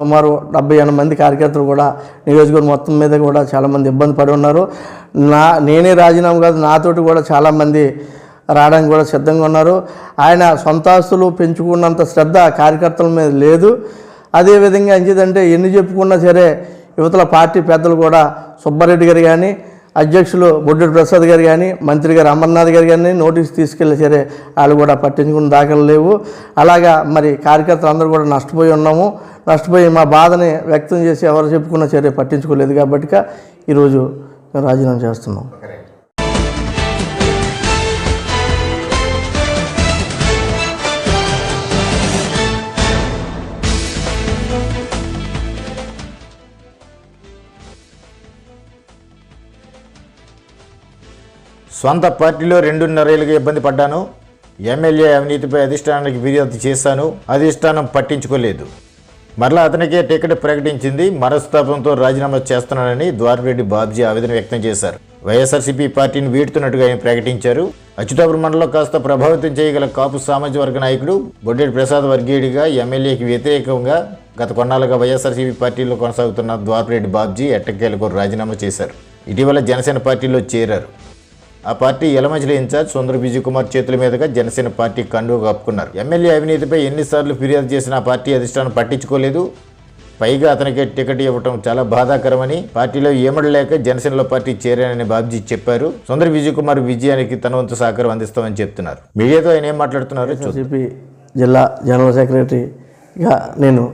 సుమారు డెబ్బై ఎనభై మంది కార్యకర్తలు కూడా నియోజకవర్గం మొత్తం మీద కూడా చాలామంది ఇబ్బంది పడి ఉన్నారు. నా నేనే రాజీనామా కాదు నాతోటి కూడా చాలామంది రావడానికి కూడా సిద్ధంగా ఉన్నారు. ఆయన సొంత ఆస్తులు పెంచుకున్నంత శ్రద్ధ కార్యకర్తల మీద లేదు. అదేవిధంగా ఎంచేదంటే ఎన్ని చెప్పుకున్నా సరే యువతల పార్టీ పెద్దలు కూడా సుబ్బారెడ్డి గారు కానీ అధ్యక్షులు బొడ్డెడు ప్రసాద్ గారు కానీ మంత్రి గారు అమర్నాథ్ గారు కానీ నోటీస్ తీసుకెళ్ళి సరే వాళ్ళు కూడా పట్టించుకున్న దాఖలు లేవు. అలాగా మరి కార్యకర్తలు అందరూ కూడా నష్టపోయి ఉన్నాము. నష్టపోయి మా బాధని వ్యక్తం చేసి ఎవరు చెప్పుకున్న చర్య పట్టించుకోలేదు కాబట్టి ఈరోజు మేము రాజీనామా చేస్తున్నాం. సొంత పార్టీలో రెండున్నరేళ్ళుగా ఇబ్బంది పడ్డాను. ఎమ్మెల్యే అవినీతిపై అధిష్టానానికి ఫిర్యాదు చేశాను. అధిష్టానం పట్టించుకోలేదు. మరలా అతనికే టికెట్ ప్రకటించింది మనస్తాపంతో రాజీనామా చేస్తున్నానని ద్వారరెడ్డి బాబ్జీ ఆవేదన వ్యక్తం చేశారు. వైఎస్ఆర్సీపీ పార్టీని వీడుతున్నట్టుగా ఆయన ప్రకటించారు. అచ్యుతాపురం మండలంలో కాస్త ప్రభావితం చేయగల కాపు సామాజిక వర్గ నాయకుడు బొడ్డేటి ప్రసాద్ వర్గీయుడిగా ఎమ్మెల్యేకి వ్యతిరేకంగా గత కొన్నాళ్ళుగా వైఎస్ఆర్సీపీ పార్టీలో కొనసాగుతున్న ద్వారరెడ్డి బాబ్జీ ఎట్టకేలకు రాజీనామా చేశారు. ఇటీవల జనసేన పార్టీలో చేరారు. ఆ పార్టీ ఎలమంచిల ఇన్ఛార్జ్ సుందర విజయ్ కుమార్ చేతుల మీదుగా జనసేన పార్టీ కండువ కప్పుకున్నారు. ఎమ్మెల్యే అవినీతిపై ఎన్నిసార్లు ఫిర్యాదు చేసినా ఆ పార్టీ అధిష్టానం పట్టించుకోలేదు. పైగా అతనికి టికెట్ ఇవ్వటం చాలా బాధాకరమని పార్టీలో ఏమడలేక జనసేనలో పార్టీ చేరానని బాబ్జీ చెప్పారు. సుందర విజయ్ కుమార్ విజయానికి తన వంతు సహకారం అందిస్తామని చెప్తున్నారు. మీడియాతో ఆయన ఏం మాట్లాడుతున్నారో? జిల్లా జనరల్ సెక్రటరీగా నేను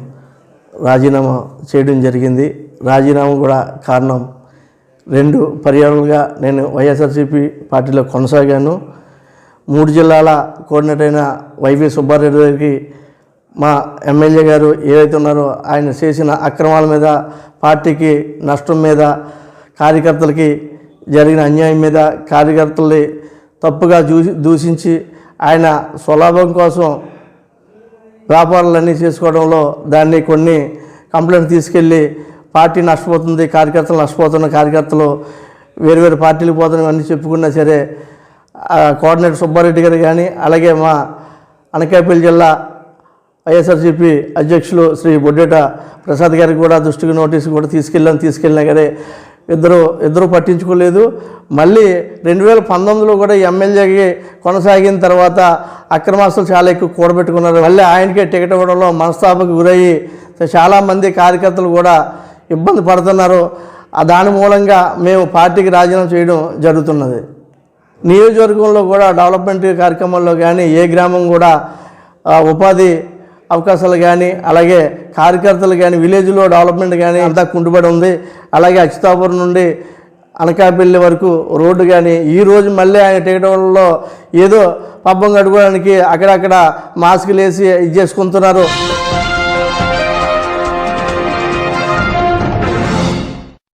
రాజీనామా చేయడం జరిగింది. రాజీనామా కూడా కారణం రెండు పర్యాలుగా నేను వైఎస్ఆర్సీపీ పార్టీలో కొనసాగాను. మూడు జిల్లాల కోఆర్డినేటర్ అయిన వైవి సుబ్బారెడ్డి గారికి మా ఎమ్మెల్యే గారు ఏవైతే ఉన్నారో ఆయన చేసిన అక్రమాల మీద పార్టీకి నష్టం మీద కార్యకర్తలకి జరిగిన అన్యాయం మీద కార్యకర్తల్ని తప్పుగా దూషి దూషించి ఆయన స్వలాభం కోసం వ్యాపారాలన్నీ చేసుకోవడంలో దాన్ని కొన్ని కంప్లైంట్ తీసుకెళ్ళి పార్టీ నష్టపోతుంది కార్యకర్తలు నష్టపోతున్న కార్యకర్తలు వేరు వేరు పార్టీలకు పోతున్నాయి అన్నీ చెప్పుకున్నా సరే కోఆర్డినేటర్ సుబ్బారెడ్డి గారు కానీ అలాగే మా అనకాపల్లి జిల్లా వైఎస్ఆర్సీపీ అధ్యక్షులు శ్రీ బొడ్డేట ప్రసాద్ గారికి కూడా దృష్టికి నోటీసు కూడా తీసుకెళ్ళాను తీసుకెళ్ళినా కానీ ఇద్దరు ఇద్దరు పట్టించుకోలేదు. మళ్ళీ రెండు వేల పంతొమ్మిదిలో కూడా ఎమ్మెల్యేకి కొనసాగిన తర్వాత అక్రమాస్తులు చాలా ఎక్కువ కూడబెట్టుకున్నారు. మళ్ళీ ఆయనకే టికెట్ ఇవ్వడంలో మనస్తాపకు గురయ్యి చాలామంది కార్యకర్తలు కూడా ఇబ్బంది పడుతున్నారు. దాని మూలంగా మేము పార్టీకి రాజీనామా చేయడం జరుగుతున్నది. నియోజకవర్గంలో కూడా డెవలప్మెంట్ కార్యక్రమాల్లో కానీ ఏ గ్రామం కూడా ఉపాధి అవకాశాలు కానీ అలాగే కార్యకర్తలు కానీ విలేజ్లో డెవలప్మెంట్ కానీ అంతా కుంటుబడి ఉంది. అలాగే అచ్యుతాపురం నుండి అనకాపల్లి వరకు రోడ్డు కానీ ఈ రోజు మళ్ళీ ఆయన టికెట్లో ఏదో పబ్బం కట్టుకోవడానికి అక్కడక్కడ మాస్కులు వేసి ఇది చేసుకుంటున్నారు.